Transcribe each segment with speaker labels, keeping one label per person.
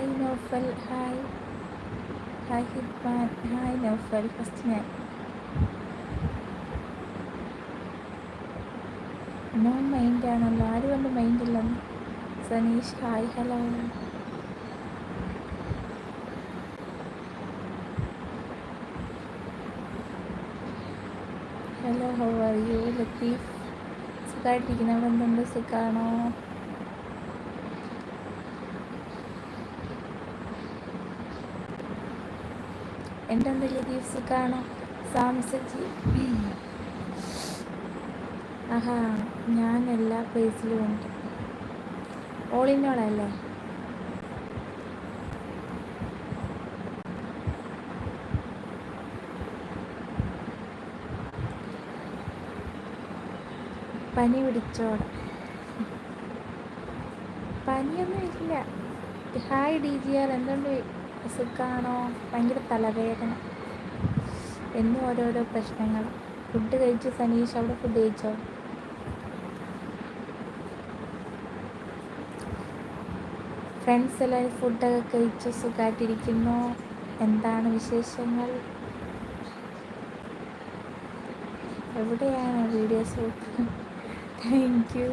Speaker 1: Hi Naufal hi hi Hiban hi Naufal first ഞാൻ no mind ആണല്ലോ ആരും കൊണ്ട് മൈൻഡ് ഇല്ലെന്ന് Saneesh hi hello. Hello how are you Latheef സുഖമായിട്ടിരിക്കുന്ന എന്തുണ്ട്? സുഖമാണോ എന്റെ ലത്തീഫ് സുഖമാണോ സാംസജി. ആഹാ ഞാൻ എല്ലാ പ്ലേസിലും ഉണ്ട്. ഓൾ ഇൻ പനി പിടിച്ചോട പനിയൊന്നും ഇല്ല. ഹായ് ഡി ജി ആർ എന്തുകൊണ്ട് സുഖമാണോ ഭയങ്കര തലവേദന. എന്നും ഓരോരോ പ്രശ്നങ്ങൾ. ഫുഡ് കഴിച്ചു സനീഷ് അവിടെ ഫുഡ് കഴിച്ചോ? ഫ്രണ്ട്സ് എല്ലാവരും ഫുഡൊക്കെ കഴിച്ച് സുഖമായിട്ടിരിക്കുന്നു എന്താണ് വിശേഷങ്ങൾ? എവിടെയാണ് വീഡിയോസ് താങ്ക് യു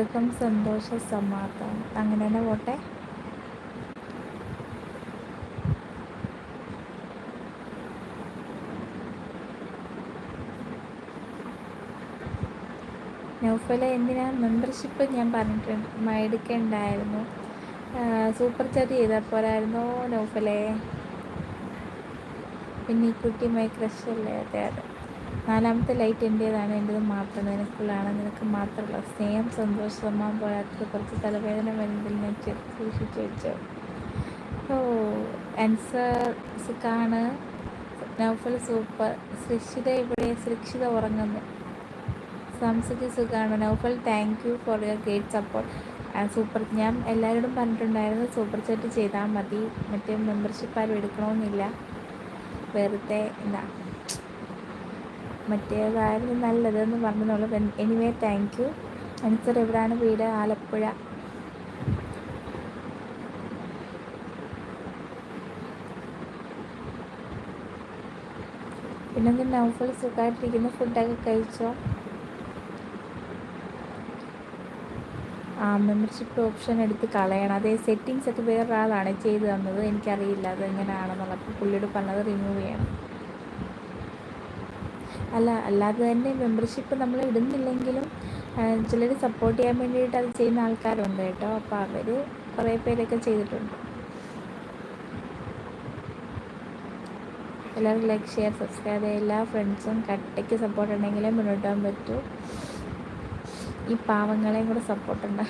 Speaker 1: സുഖം സന്തോഷം സമാധാനം. അങ്ങനെ തന്നെ പോട്ടെ. നൗഫല എന്തിനാ മെമ്പർഷിപ്പ് ഞാൻ പറഞ്ഞിട്ടുണ്ട് എടുക്കണ്ടായിരുന്നു സൂപ്പർ ചാറ്റ് ചെയ്താൽ പോരായിരുന്നോ നൗഫലേ? പിന്നെ ഈ കുട്ടി മൈ ക്രഷ് അല്ലേ അതെ അതെ. നാലാമത്തെ ലൈറ്റ് എന്റേതാണ് എന്റേത് മാത്രം നിനക്കുള്ളതാണ്. നിനക്ക് മാത്രമല്ല സ്നേഹം സന്തോഷം സമ്മാൻ പോരാത്തത് കുറച്ച് തലവേദന വരുന്നതിൽ ഞാൻ സൂക്ഷിച്ചു വെച്ചു. ഓ ആൻസർ സുഖാണ്. നൗഫൽ സൂപ്പർ. സുരക്ഷിത ഇവിടെ സുരക്ഷിത ഉറങ്ങുന്നു. സംസയ്ക്ക് സുഖമാണ് Naufal thank you for your great support super. ഞാൻ എല്ലാവരോടും പറഞ്ഞിട്ടുണ്ടായിരുന്നു സൂപ്പർ ചാറ്റ് ചെയ്താൽ മതി. മറ്റേ മെമ്പർഷിപ്പ് ആരും എടുക്കണമെന്നില്ല. വെറുതെ എന്താ? മറ്റേതായിരുന്നു നല്ലതെന്ന് പറഞ്ഞോളൂ എനിവേ താങ്ക് യു അൻസർ എവിടെയാണ് വീട്? ആലപ്പുഴ. പിന്നെ നൗഫൽ സുഖമായിട്ടിരിക്കുന്ന ഫുഡൊക്കെ കഴിച്ചോ? ആ മെമ്പർഷിപ്പ് ഓപ്ഷൻ എടുത്ത് കളയണം. അതേ സെറ്റിങ്സ് ഒക്കെ വേറൊരാളാണ് ചെയ്തു തന്നത്. എനിക്കറിയില്ല അത് എങ്ങനെയാണെന്നുള്ളത് അപ്പോൾ പുള്ളിയോട് പറഞ്ഞത് റിമൂവ് ചെയ്യണം. അല്ല അല്ലാതെ തന്നെ മെമ്പർഷിപ്പ് നമ്മൾ ഇടുന്നില്ലെങ്കിലും ചിലർ സപ്പോർട്ട് ചെയ്യാൻ വേണ്ടിയിട്ട് അത് ചെയ്യുന്ന ആൾക്കാരുണ്ട് കേട്ടോ. അപ്പോൾ അവർ കുറേ പേരൊക്കെ ചെയ്തിട്ടുണ്ട്. എല്ലാവരും ലൈക്ക് ഷെയർ സബ്സ്ക്രൈബ് എല്ലാ ഫ്രണ്ട്സും കട്ടയ്ക്ക് സപ്പോർട്ട് ഉണ്ടെങ്കിലേ മുന്നോട്ട് പോകാൻ പറ്റൂ. ഈ പാവങ്ങളെയും കൂടെ സപ്പോർട്ട്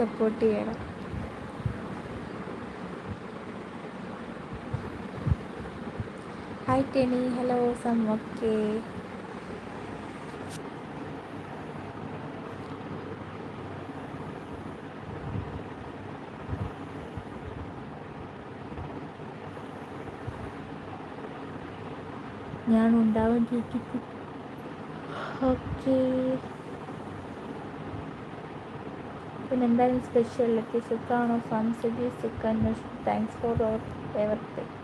Speaker 1: സപ്പോർട്ട് ചെയ്യണം. ഹായ് ടെനി ഹലോ സം ഓക്കെ ഞാൻ ഉണ്ടാവാൻ ചോദിക്കും ഓക്കെ പിന്നെ എന്തായാലും സ്പെഷ്യൽ ഒക്കെ സുഖമാണോ സംസജി സുഖം താങ്ക്സ് ഫോർ എവർത്തിങ്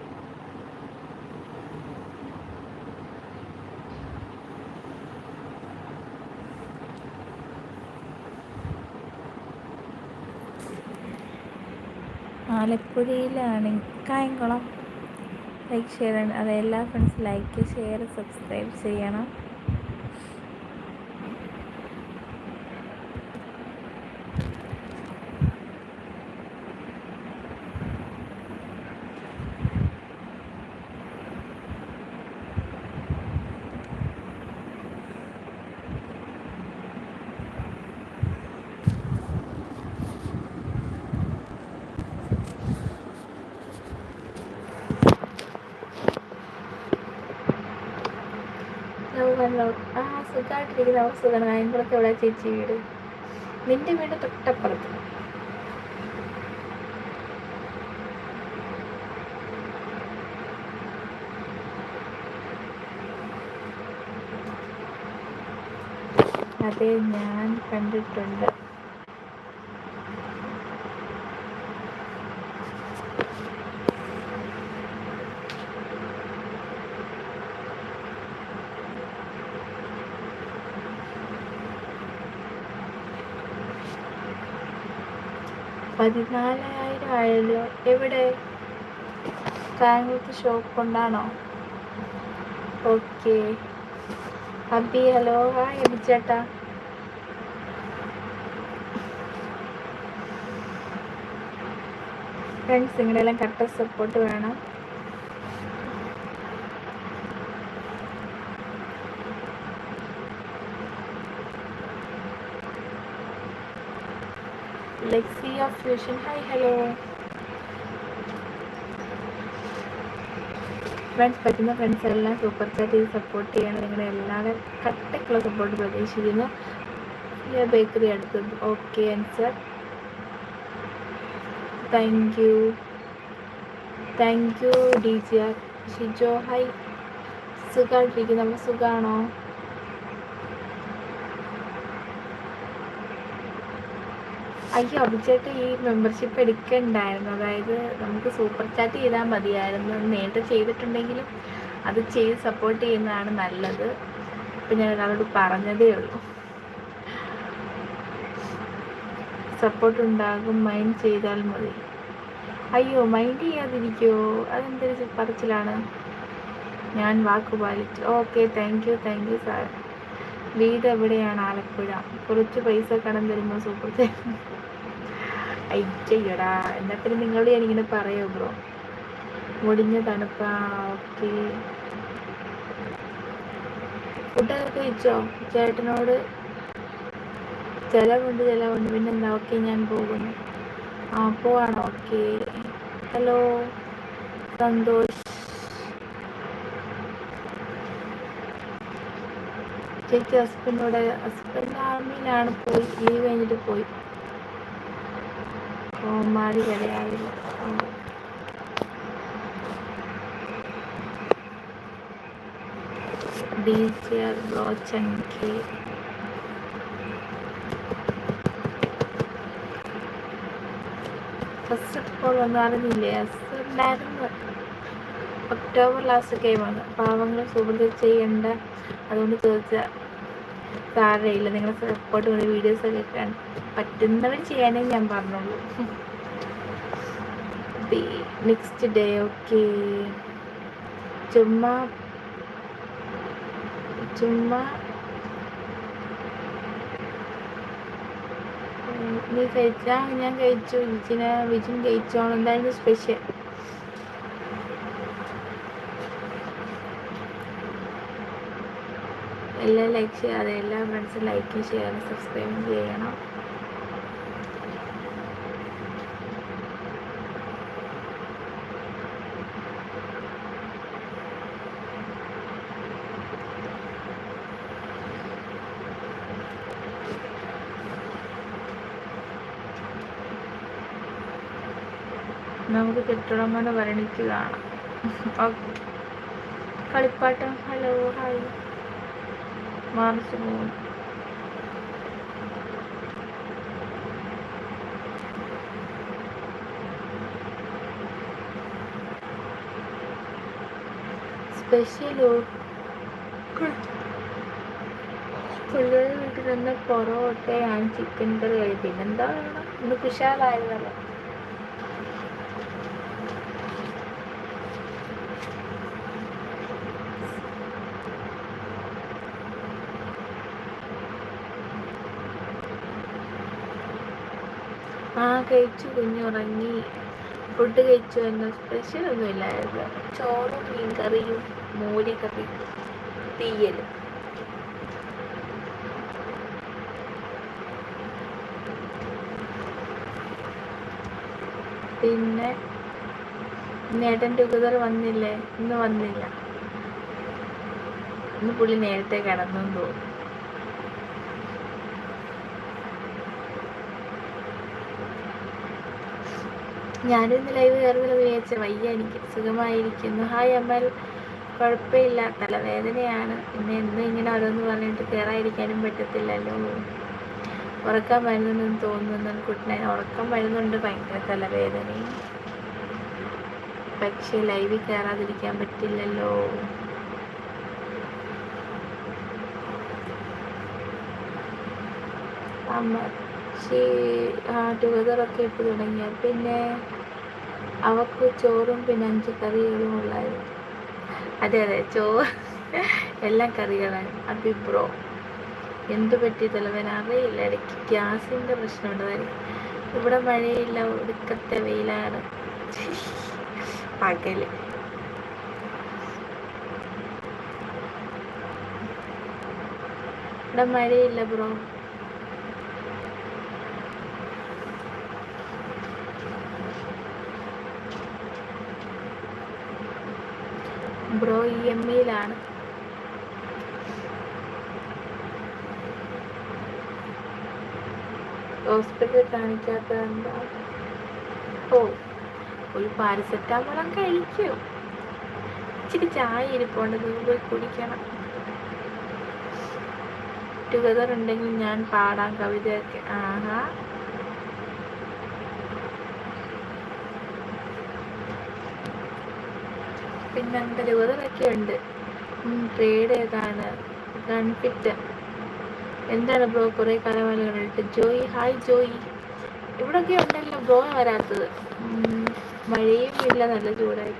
Speaker 1: ആലപ്പുഴയിലാണ്. കായംകുളം. ലൈക്ക് ഷെയർ അത് എല്ലാ ഫ്രണ്ട്സ് ലൈക്ക് ഷെയർ സബ്സ്ക്രൈബ് ചെയ്യണം. നമ്മൾ ആ സുഖമായിട്ടിരിക്കുന്ന അവർ സുഖമാണ് കായംകുളത്ത് എവിടെ ചേച്ചി വീട്. നിന്റെ വീട് തൊട്ടപ്പുറത്ത്. അതെ ഞാൻ കണ്ടിട്ടുണ്ട്. പതിനാലായിരം ആയല്ലോ. എവിടെ? കായംകുളത്ത് ഷോപ്പ് കൊണ്ടാണോ? Okay Abi hello hi Abi ചേട്ടാ ഫ്രണ്ട്സ് നിങ്ങളെല്ലാം കറക്റ്റ് സപ്പോർട്ട് വേണം. ഫ്യൂഷൻ ഹായ് ഹലോ ഫ്രണ്ട്സ് പറ്റുന്ന ഫ്രണ്ട്സ് എല്ലാം സൂപ്പർ ചാറ്റ് ചെയ്ത് സപ്പോർട്ട് ചെയ്യണം നിങ്ങളുടെ എല്ലാവരും കട്ടക്കുള്ള സപ്പോർട്ട് പ്രതീക്ഷിക്കുന്നു. ബേക്കറി അടുത്തത്. Okay answer thank you thank you D G R Shijo hi സുഖമായിട്ടിരിക്കുന്നു നമ്മൾ സുഖമാണോ അയ്യോ അഭിചേട്ട ഈ മെമ്പർഷിപ്പ് എടുക്കണ്ടായിരുന്നു. അതായത് നമുക്ക് സൂപ്പർ ചാറ്റ് ചെയ്താൽ മതിയായിരുന്നു. നേരത്തെ ചെയ്തിട്ടുണ്ടെങ്കിലും അത് ചെയ്ത് സപ്പോർട്ട് ചെയ്യുന്നതാണ് നല്ലത്. ഇപ്പം ഞാൻ ഒരാളോട് പറഞ്ഞതേ ഉള്ളൂ. സപ്പോർട്ട് ഉണ്ടാകും മൈൻഡ് ചെയ്താൽ മതി. അയ്യോ മൈൻഡ് ചെയ്യാതിരിക്കുമോ അതെന്തൊരു പറച്ചിലാണ്. ഞാൻ വാക്ക് പാലിച്ചു. Okay thank you thank you sir വീട് എവിടെയാണ്? ആലപ്പുഴ. കുറച്ച് പൈസ കടം തരുമ്പോൾ സൂപ്പർ അയ്യടാ എന്നാ പിന്നെ നിങ്ങളോട് ഞാനിങ്ങനെ പറയോ ബ്രോ? മുടിഞ്ഞ തണുപ്പ ഓക്കെ. ഫുഡൊക്കെ കഴിച്ചോ? ചേട്ടനോട്? ചിലവുണ്ട് ചിലവുണ്ട്. പിന്നെ എന്താ? ഓക്കെ ഞാൻ പോകുന്നു. ആ പോവാണ്? ഓക്കെ. ഹലോ. സന്തോഷ്. ചേച്ചി ഹസ്ബൻഡോടെ ഹസ്ബൻഡ് ആർമിയിലാണ് പോയി ലീവ് കഴിഞ്ഞിട്ട് പോയി. കോമാളി ചങ്കി. ഫസ്റ്റ് ഒക്ടോബർ ലാസ്റ്റ് ഗെയിമാണ് പാവങ്ങൾ സുഹൃത്ത് ചെയ്യേണ്ട അതുകൊണ്ട് ചോദിച്ച സാരയില്ല നിങ്ങളുടെ സപ്പോർട്ട് വീഡിയോസ് ഒക്കെ കാണാൻ പറ്റുന്നവർ ചെയ്യാനേ ഞാൻ പറഞ്ഞോളൂ. നെക്സ്റ്റ് ഡേ ഓക്കെ ചുമ്മാ ചുമ്മാ നീ കഴിച്ചാ? ഞാൻ കഴിച്ചു. വിജിന് വിജിൻ കഴിച്ചോളൂ എന്തായിരുന്നു സ്പെഷ്യൽ എല്ലാം ലൈക്ക് ചെയ്യാതെ എല്ലാ ഫ്രണ്ട്സും ലൈക്കും ചെയ്യാനും സബ്സ്ക്രൈബും ചെയ്യണം. നമുക്ക് കെട്ടിടമെന്ന് വരണിക്ക് കാണാം. ഓക്കെ. കളിപ്പാട്ടം. Hello hi. മാർച്ച് മൂന്ന് സ്പെഷ്യലോ പിള്ളേർ വീട്ടിൽ നിന്ന് പൊറോട്ടയാണ് ചിക്കൻ കറി കഴിക്കും എന്താ വേണം ഇന്ന് ആ കഴിച്ചു കുഞ്ഞുറങ്ങി. ഫുഡ് കഴിച്ചു എന്ന സ്പെഷ്യൽ ഒന്നും ഇല്ലായിരുന്നു. ചോറും മീൻ കറിയും മൂലിക്കറി തീയലും. പിന്നെ നേട്ടൻ ടുഗദർ വന്നില്ലേ? ഇന്ന് വന്നില്ല. ഇന്ന് പുള്ളി നേരത്തെ കിടന്നു തോന്നുന്നു. ഞാനും ഇന്ന് ലൈവ് കയറുന്നില്ലെന്ന് വിചാരിച്ച വയ്യ എനിക്ക് സുഖമായിരിക്കുന്നു. ഹായ് അമ്മൽ കുഴപ്പമില്ല. തലവേദനയാണ്. പിന്നെ എന്നും ഇങ്ങനെ ഓരോന്ന് പറഞ്ഞിട്ട് കയറാതിരിക്കാനും പറ്റത്തില്ലല്ലോ. ഉറക്കം വരുന്നുണ്ടെന്ന് തോന്നുന്നു കുട്ടിനെ ഉറക്കം വരുന്നുണ്ട്. ഭയങ്കര തലവേദനയും. പക്ഷേ ലൈവിൽ കയറാതിരിക്കാൻ പറ്റില്ലല്ലോ. അമ്മച്ചി ആ ടുഗദറൊക്കെ ഇട്ട് തുടങ്ങിയ? പിന്നെ അവക്ക് ചോറും പിന്നെ അഞ്ച് കറികളും ഉള്ളായിരുന്നു. അതെ അതെ ചോറ്. എല്ലാം കറികളാണ് അഭിപ്രോ എന്തു പറ്റി തലവൻ അറിയില്ല ഇടയ്ക്ക് ഗ്യാസിന്റെ പ്രശ്നം പ്രശ്നമുണ്ടായിരിക്കും ഇവിടെ മഴയില്ല ഒടുക്കത്തെ വെയിലാണ്. പകൽ. ഇവിടെ മഴയില്ല ബ്രോ. ബ്രോ ഇ എം ഇയിലാണ് ഹോസ്പിറ്റലിൽ കാണിക്കാത്ത എന്താ? ഓ ഒരു പാരസെറ്റാമോളം കഴിക്കും. ഇച്ചിരി ചായ ഇരിപ്പുണ്ട് പോയി കുടിക്കണം. ടുഗദർ ഉണ്ടെങ്കിൽ ഞാൻ പാടാം കവിതയൊക്കെ. ആഹാ. പിന്നെ എന്താ ടുഗദറൊക്കെ ഉണ്ട്. ട്രേഡ് ഏതാണ്? ഗൺഫിറ്റ് എന്താണ് ബ്രോ കുറേ കാലമായി ജോയി ഹായ് ജോയി. ഇവിടൊക്കെ ഉണ്ടല്ലോ ബ്രോ വരാത്തത്. മഴയും ഇല്ല നല്ല ചൂടായി.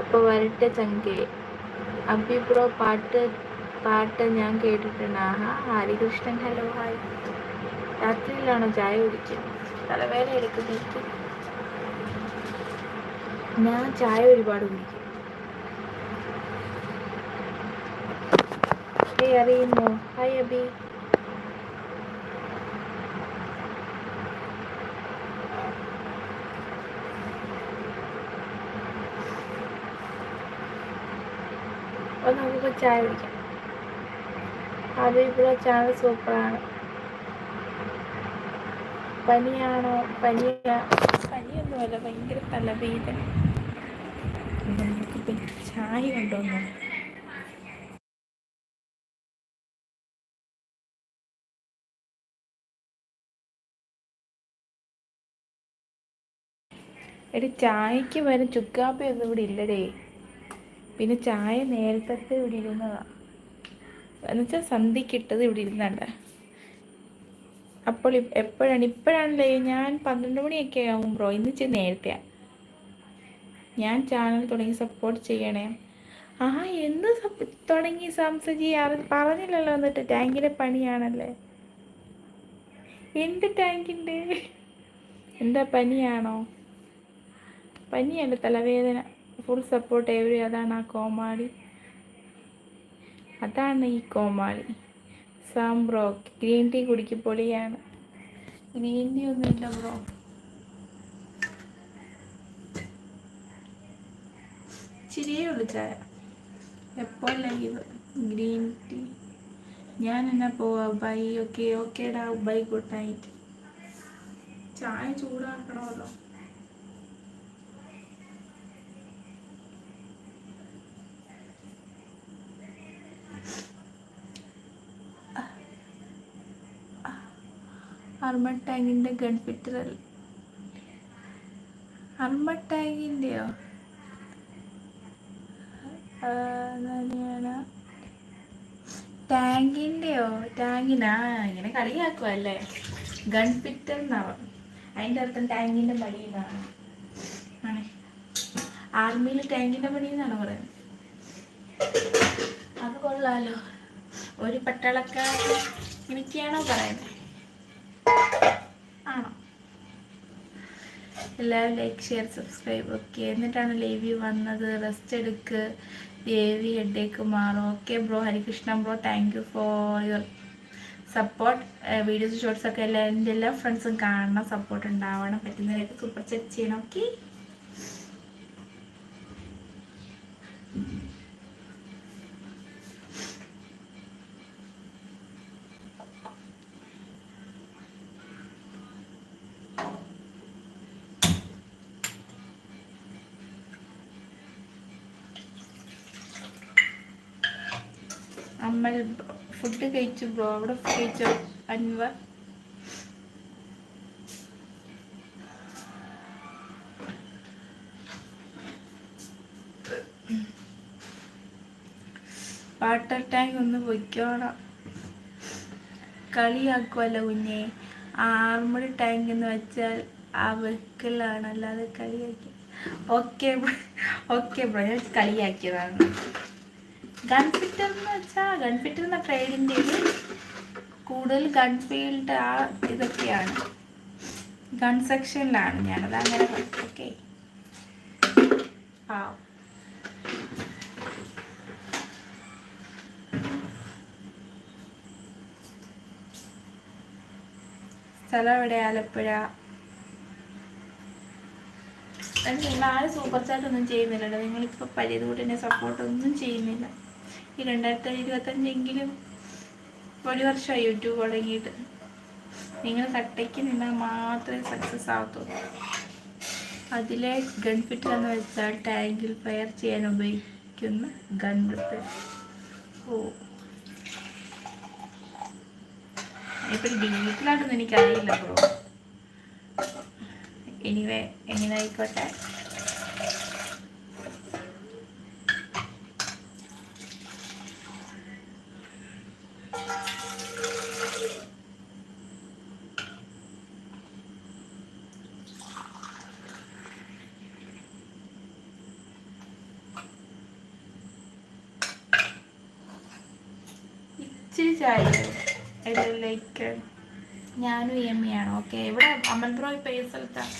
Speaker 1: അപ്പോൾ വരട്ടെ ചങ്കേ. അബി ബ്രോ പാട്ട് പാട്ട് ഞാൻ കേട്ടിട്ടുണ്ട്. ആഹാ ഹരികൃഷ്ണൻ ഹലോ ഹായ് രാത്രിയിലാണോ ചായ കുടിക്കുന്നത് തലവേദന എടുക്കുന്നത് ഞാൻ ചായ ഒരുപാട് കുടിക്കും. ഏയ് അറിയുമോ ഹായ് അബി അപ്പോൾ നമുക്ക് ചായ കുടിക്കാം. അത് ഇവിടെ ചാനൽ സൂപ്പറാണ് പനിയാണോ? പനിയ? പനിയൊന്നുമല്ല ഭയങ്കര തലവേദന. നമുക്കിപ്പം ചായ കൊണ്ടുവന്നു. എടി ചായക്ക് വരെ. ചുക്കാപ്പി ഒന്നും ഇവിടെ ഇല്ലടേ. പിന്നെ ചായ നേരത്തെ ഇവിടെ ഇരുന്നതാ. എന്നുവെച്ചാൽ സന്ധിക്കിട്ടത് ഇവിടെ ഇരുന്നണ്ട അപ്പോൾ എപ്പോഴാണ്? ഇപ്പോഴാണല്ലേ ഞാൻ പന്ത്രണ്ട് മണിയൊക്കെ ആവും ബ്രോ. ഇന്ന് ഇച്ചിരി നേരത്തെയാണ് ഞാൻ ചാനൽ തുടങ്ങി സപ്പോർട്ട് ചെയ്യണേ. ആ എന്ത് തുടങ്ങി സംസജി? പറഞ്ഞില്ലല്ലോ എന്നിട്ട്. ടാങ്കിലെ പണിയാണല്ലേ. എന്ത് ടാങ്കിന്റെ? എന്താ പനിയാണോ? പനിയല്ല തലവേദന ഫുൾ സപ്പോർട്ട് എവരി അതാണ് ആ കോമാളി. അതാണ് ഈ കോമാളി. സാം ബ്രോ ഗ്രീൻ ടീ കുടിക്ക് പൊളിയാണ്. ഗ്രീൻ ടീ ഒന്നുമില്ല ബ്രോ. ഇച്ചിരിയേ ഉള്ളു ചായ. എപ്പോൾ ഇത് ഗ്രീൻ ടീ. ഞാൻ എന്നാ പോവാ? ബൈ. ഓക്കെ ഓക്കേടാ. Bye good night. ചായ ചൂടാക്കണമല്ലോ. അർമ ടാങ്കിന്റെ ഗൺഫിറ്ററൽ അർമ ടാങ്കിന്റെയോ ടാങ്കിന്റെയോ ടാങ്കിനാ ഇങ്ങനെ കളിയാക്കുമല്ലേ ഗൺഫിറ്റർ എന്നാവാം അതിന്റെ അർത്ഥം ടാങ്കിന്റെ മടി എന്നാണ്. ആർമിയിൽ ടാങ്കിന്റെ മടി എന്നാണ് പറയുന്നത്. അത് കൊള്ളാലോ. ഒരു പട്ടാളക്കാരൻ എനിക്കാണോ പറയുന്നത്? ആണോ? എല്ലാവരും ലൈക്ക് ഷെയർ സബ്സ്ക്രൈബ് ഓക്കെ എന്നിട്ടാണ് ലേവി വന്നത്. റെസ്റ്റ് എടുക്ക്. ദേവി ഹെഡേക്ക് മാറും. Okay bro Harikrishna bro thank you for your support videos shorts ഒക്കെ എല്ലാ എന്റെ എല്ലാ ഫ്രണ്ട്സും കാണണം. സപ്പോർട്ട് ഉണ്ടാവണം. പറ്റുന്നവരൊക്കെ സൂപ്പർ ചെക്ക് ചെയ്യണം. ഓക്കെ ഫുഡ് കഴിച്ചു ബ്രോ അവിടെ കഴിച്ചോ അൻവർ വാട്ടർ ടാങ്ക് ഒന്ന് പൊയ്ക്കോണം. കളിയാക്കുമല്ലോ കുഞ്ഞെ. ആർമഡ് ടാങ്ക് എന്ന് വെച്ചാൽ ആ വെക്കിലാണ് അല്ലാതെ കളിയാക്കി ഓക്കെ ഓക്കെ ബ്രോ കളിയാക്കിയതാണ്. ഗൺ ഫിറ്റർ എന്ന് വെച്ചാൽ ഗൺഫിറ്റർ എന്ന ട്രേഡിന്റെ കൂടുതൽ ഗൺ ഫീൽഡ് ആ ഇതൊക്കെയാണ്. ഗൺ സെക്ഷനിലാണ് ഞാനത് അങ്ങനെ ഓക്കെ ആ. സ്ഥലം എവിടെ ആലപ്പുഴ. നിങ്ങൾ ആരും സൂപ്പർ ചാറ്റ് ഒന്നും ചെയ്യുന്നില്ലല്ലോ. നിങ്ങളിപ്പോൾ പഴയത് കൂടെ എന്നെ സപ്പോർട്ട് ഒന്നും ചെയ്യുന്നില്ല. ഈ രണ്ടായിരത്തി ഇരുപത്തഞ്ചെങ്കിലും ഒരു വർഷമായി യൂട്യൂബ് തുടങ്ങിയിട്ട്. നിങ്ങൾ കട്ടയ്ക്ക് നിന്നാൽ മാത്രമേ സക്സസ് ആവത്തുള്ളൂ. അതിലെ ഗൺ ഫിറ്റർ എന്ന് വെച്ചാൽ ടാങ്കിൽ ഫയർ ചെയ്യാൻ ഉപയോഗിക്കുന്ന ഗൺ റിപ്പയർ ഓ. ഇപ്പം ഡീറ്റെയിലായിട്ടൊന്നും എനിക്കറിയില്ല ബ്രോ എനിവേ എങ്ങനെ ആയിക്കോട്ടെ ലൈക്ക് ഞാനും എം ആണ് ഓക്കെ എവിടെ അമൽ ഇപ്പം ഏത് സ്ഥലത്താണ്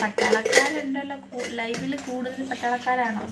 Speaker 1: പട്ടാളക്കാരുണ്ടല്ലോ ലൈവിൽ കൂടുതൽ പട്ടാളക്കാരാണോ?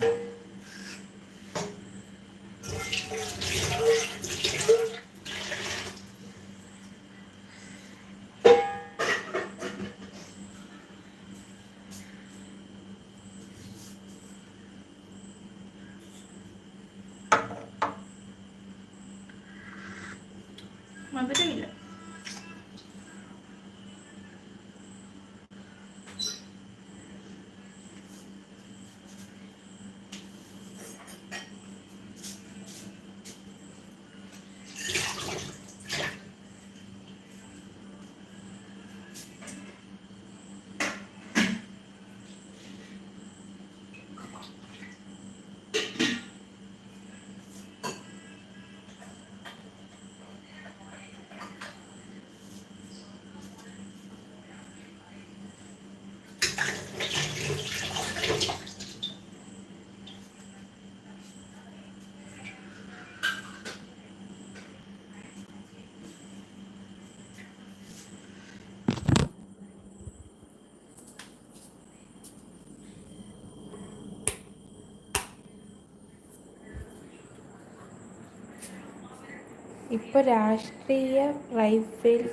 Speaker 1: ഇപ്പോൾ രാഷ്ട്രീയ റൈഫിൽ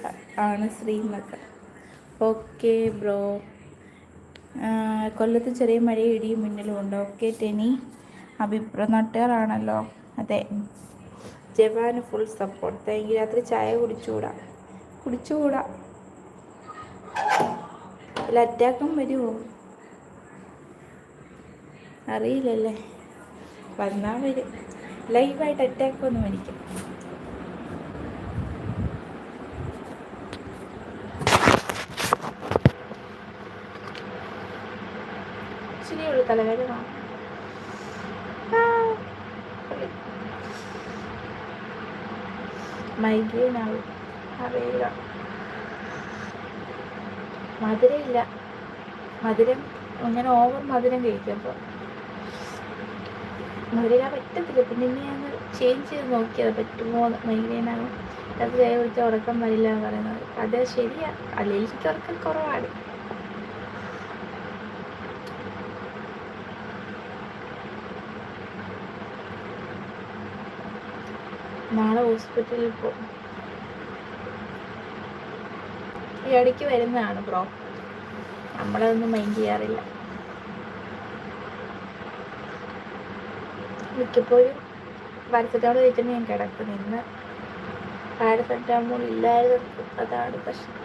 Speaker 1: ആണ് ശ്രീനഗർ ഓക്കെ ബ്രോ. കൊല്ലത്ത് ചെറിയ മഴയും ഇടിയും മിന്നലും ഉണ്ട്. ഓക്കെ ടെനി. അഭിപ്രായ നാട്ടുകാരാണല്ലോ. അതെ. ജവാന് ഫുൾ സപ്പോർട്ട് താങ്ക് രാത്രി ചായ കുടിച്ചുകൂടാ? കുടിച്ചുകൂടാ? അല്ല അറ്റാക്കും വരുമോ അറിയില്ലല്ലേ. വന്നാൽ വരും. ലൈവായിട്ട് അറ്റാക്ക് മരിക്കും ഇച്ചിരിയുള്ളൂ തലവേദന മൈഗ്രെയിൻ ആവും അറിയില്ല മധുരമില്ല മധുരം അങ്ങനെ ഓവർ മധുരം കഴിക്കുമ്പോൾ മധുരം പറ്റത്തില്ല. പിന്നെ ഇനി ഞാൻ ചേഞ്ച് ചെയ്ത് നോക്കിയത് പറ്റുമോ മൈഗ്രെയിൻ ആകും അത് ചായ കുടിച്ചാൽ ഉറക്കം വരില്ല എന്ന് പറയുന്നത്. അത് ശരിയാ. അല്ലെങ്കിൽ എനിക്ക് ഉറക്കം കുറവാണ്. നാളെ ഹോസ്പിറ്റലിൽ പോകും ഈ ഇടയ്ക്ക് വരുന്നതാണ് ബ്രോ. നമ്മളതൊന്നും മൈൻഡ് ചെയ്യാറില്ല. മിക്കപ്പോഴും പാരസെറ്റാമോൾ കഴിച്ചിട്ട് ഞാൻ കിടക്കുന്നു. ഇന്ന് പാരസെറ്റാമോൾ ഇല്ലായിരുന്നു. അതാണ് പ്രശ്നം.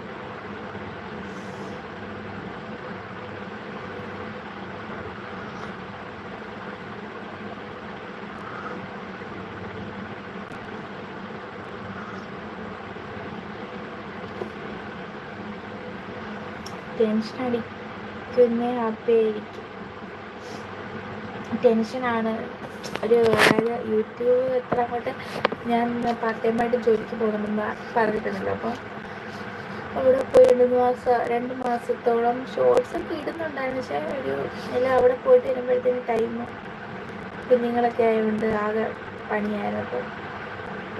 Speaker 1: ടെൻഷൻ അടിക്കുന്ന ആപ്പായിരിക്കും ടെൻഷനാണ്. ഒരു അതായത് യൂട്യൂബ് എത്ര അങ്ങോട്ട് ഞാൻ പാർട്ട് ടൈമായിട്ട് ജോലിക്ക് പോകണമെന്ന് പറഞ്ഞിട്ടുണ്ടല്ലോ. അപ്പോൾ അവിടെ പോയി രണ്ട് മാസം രണ്ട് മാസത്തോളം ഷോർട്സ് ഒക്കെ ഇടുന്നുണ്ടായിരുന്നു. പക്ഷേ ഒരു എല്ലാം അവിടെ പോയിട്ട് വരുമ്പോഴത്തേന് ടൈം കുഞ്ഞുങ്ങളൊക്കെ ആയതുകൊണ്ട് ആകെ പണിയായിരുന്നു. അപ്പോൾ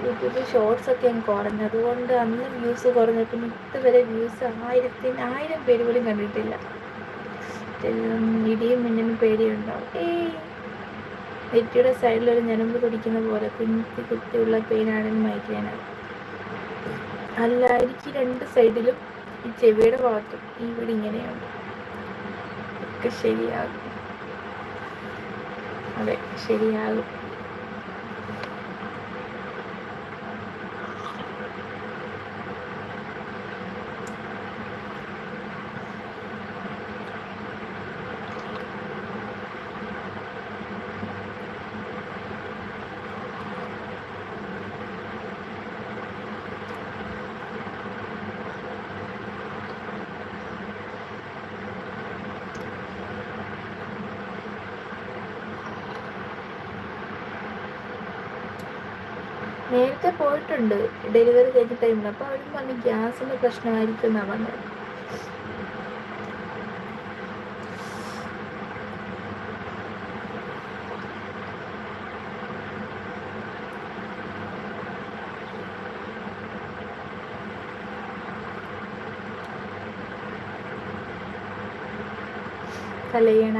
Speaker 1: യൂട്യൂബിൽ ഷോർട്സ് ഒക്കെ കുറഞ്ഞു. അതുകൊണ്ട് അന്ന് വ്യൂസ് കുറഞ്ഞു. പിന്നെ ഇതുവരെ വ്യൂസ് ആയിരത്തിന് ആയിരം പേര് പോലും കണ്ടിട്ടില്ല. ഇടിയും മിന്നലും പേടിയുണ്ടാവും. ഏയ്. നെറ്റിയുടെ സൈഡിൽ ഒരു ഞരമ്പ് പിടിക്കുന്ന പോലെ കുഞ്ഞി കുത്തിയുള്ള പെയിനാണെന്ന് മയക്കാനാണ് അല്ല എനിക്ക് രണ്ട് സൈഡിലും ഈ ചെവിയുടെ ഭാഗത്തും ഇവിടെ ഇങ്ങനെയുണ്ട്. ഒക്കെ ശരിയാകും. അതെ ശരിയാകും. നേരത്തെ പോയിട്ടുണ്ട്. ഡെലിവറി കഴിഞ്ഞ ടൈമിൽ അപ്പോൾ അവരും പറഞ്ഞു ഗ്യാസിന്റെ പ്രശ്നമായിരിക്കും എന്നാണ് പറഞ്ഞത്. കലയണ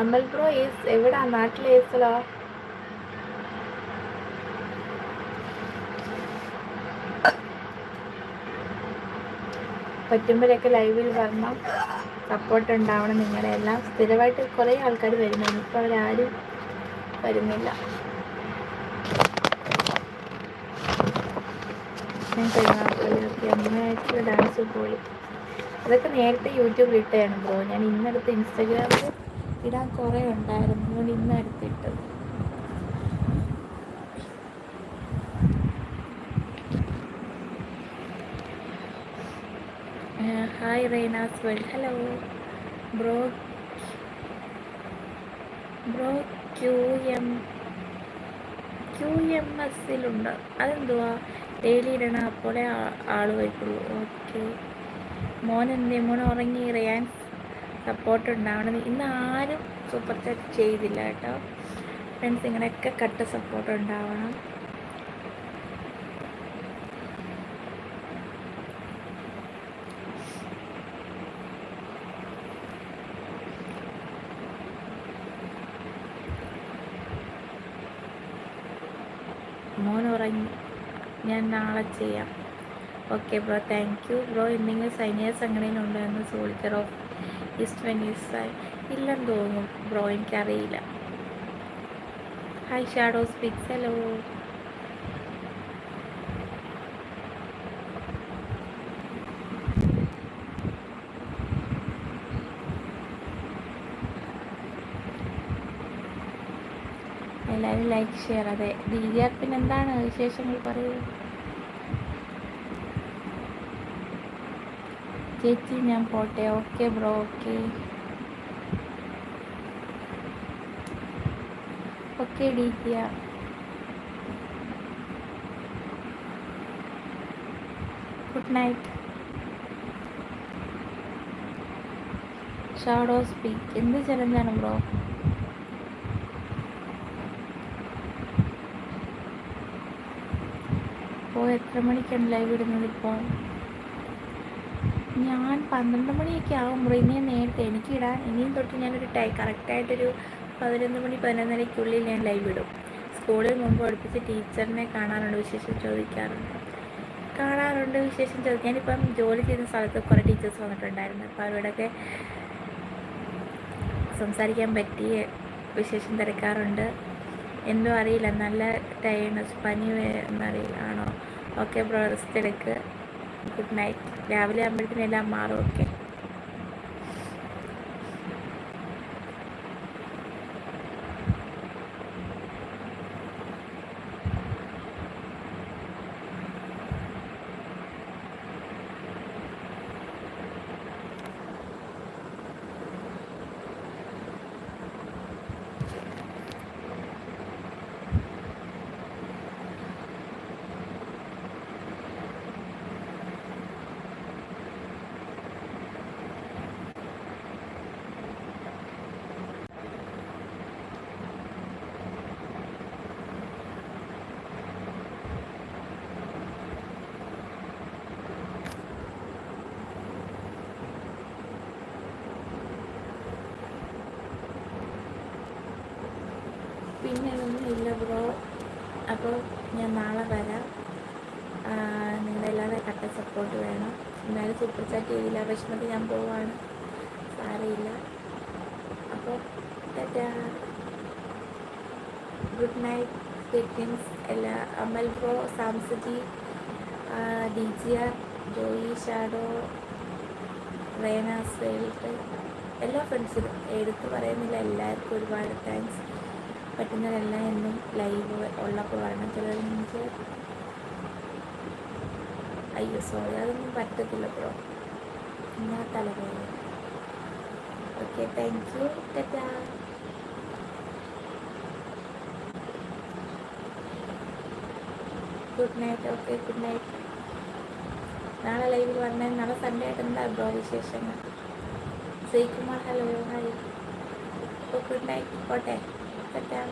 Speaker 1: അമൽ ബ്രോ ഈസ് എവിടാ? നാട്ടിലെ പറ്റുമ്പോഴൊക്കെ ലൈവിൽ വരണം. സപ്പോർട്ട് ഉണ്ടാവണം നിങ്ങളുടെ എല്ലാം സ്ഥിരമായിട്ട് കുറേ ആൾക്കാർ വരുന്നുണ്ട്. ഇപ്പോൾ അവരാരും വരുന്നില്ല. ഞാൻ അമ്മയായിട്ടുള്ള ഡാൻസ് പോയി. അതൊക്കെ നേരത്തെ യൂട്യൂബിൽ ഇട്ടതാണ് ബ്രോ. ഞാൻ ഇന്നെടുത്ത് ഇൻസ്റ്റാഗ്രാമിൽ ഇടാൻ കുറേ ഉണ്ടായിരുന്നു. അതുകൊണ്ട് ഇന്നെടുത്തിട്ടത് hi റെയ്നാസ് world hello bro bro Q M Q M എസിലുണ്ട് അതെന്തുവാ? ഡെയിലി ഇടണം അപ്പോലെ ആൾ വയ്ക്കുള്ളൂ ഓക്കെ മോൻ എന്തേ മോൻ ഉറങ്ങി റിയാൻസ് സപ്പോർട്ട് ഉണ്ടാവണം. ഇന്ന് ആരും സൂപ്പർ ചാറ്റ് ചെയ്തില്ല കേട്ടോ. ഫ്രണ്ട്സ് ഇങ്ങനെയൊക്കെ കട്ട് സപ്പോർട്ട് ഉണ്ടാവണം മോൻ ഉറങ്ങി ഞാൻ നാളെ ചെയ്യാം. Okay bro thank you bro എന്തെങ്കിലും സൈനിക സംഘടനയിലുണ്ടോ എന്ന് സോൾജർ ഓഫ് ഈസ്റ്റ് വെനീസായി ഇല്ലെന്ന് തോന്നുന്നു ബ്രോ എനിക്കറിയില്ല. ഹായ് ഷാഡോ സ്പിക്സ് ഹലോ എല്ലാവരും ലൈക്ക് ഷെയർ അതെ പിന്നെ എന്താണ് വിശേഷങ്ങൾ? പറയൂ. ചേച്ചി ഞാൻ പോട്ടെ. Okay bro okay. Okay ഡീറ്റിയ. Good night. Shadow speak. എന്ത് ചലഞ്ചാണ് ബ്രോ? ഇപ്പോൾ എത്ര മണിക്കാണ് ലൈവ് ഇടുന്നത് ഇപ്പോൾ ഞാൻ പന്ത്രണ്ട് മണിയൊക്കെ ആകുമ്പോൾ ഇനിയും നേരത്തെ എനിക്ക് ഇടാൻ ഇനിയും തൊട്ട് ഞാനൊരു ടൈ കറക്റ്റായിട്ടൊരു പതിനൊന്ന് മണി പതിനൊന്നരയ്ക്കുള്ളിൽ ഞാൻ ലൈവ് ഇടും. സ്കൂളിൽ മുമ്പ് പഠിപ്പിച്ച് ടീച്ചറിനെ കാണാറുണ്ട് വിശേഷം ചോദിക്കാറുണ്ട്. കാണാറുണ്ട് വിശേഷം ചോദിക്കാൻ ഞാനിപ്പം ജോലി ചെയ്യുന്ന സ്ഥലത്ത് കുറേ ടീച്ചേഴ്സ് വന്നിട്ടുണ്ടായിരുന്നു. അപ്പോൾ അവരോടൊക്കെ സംസാരിക്കാൻ പറ്റിയ വിശേഷം തിരക്കാറുണ്ട്. എന്തോ അറിയില്ല. നല്ല ടൈം പനി എന്നറിയില്ല. ആണോ? ഓക്കെ ബ്രോ റെസ്റ്റ് എടുക്ക്. Good night. രാവിലെ ആകുമ്പോഴത്തേനും എല്ലാം മാറും ഓക്കെ പിന്നെ ഒന്നും ഇല്ല ബ്രോ. അപ്പോൾ ഞാൻ നാളെ വരാം. നിങ്ങളെല്ലാവരും കട്ട സപ്പോർട്ട് വേണം. എന്നാലും സൂപ്പർ ചാറ്റ് ചെയ്തില്ല. വിഷമത്തിൽ ഞാൻ പോവാണ്. സാരയില്ല അപ്പോൾ ഗുഡ് നൈറ്റ് ഫിറ്റിൻസ് എല്ലാ Amal bro സാംസജി D G R Joy shadow റേനാസ് എല്ലാ ഫ്രണ്ട്സിനും എടുത്ത് പറയുന്നില്ല. എല്ലാവർക്കും ഒരുപാട് താങ്ക്സ് പറ്റുന്നവരെല്ലാം എന്നും ലൈവ് ഉള്ളപ്പോൾ വരണം. ചിലർ എനിക്ക് അയ്യോ സോറി അതൊന്നും പറ്റത്തില്ല ബ്രോ എന്നാ തലവേദന. Okay thank you tata. Good night okay good night നാളെ ലൈവിൽ വന്നാൽ നാളെ സൺഡേ ആയിട്ട് എന്താ ബ്രോ വിശേഷങ്ങൾ? ശ്രീകുമാർ ഹലോ ഹായ് അപ്പോൾ ഗുഡ് നൈറ്റ് പോട്ടെ. ടാറ്റാ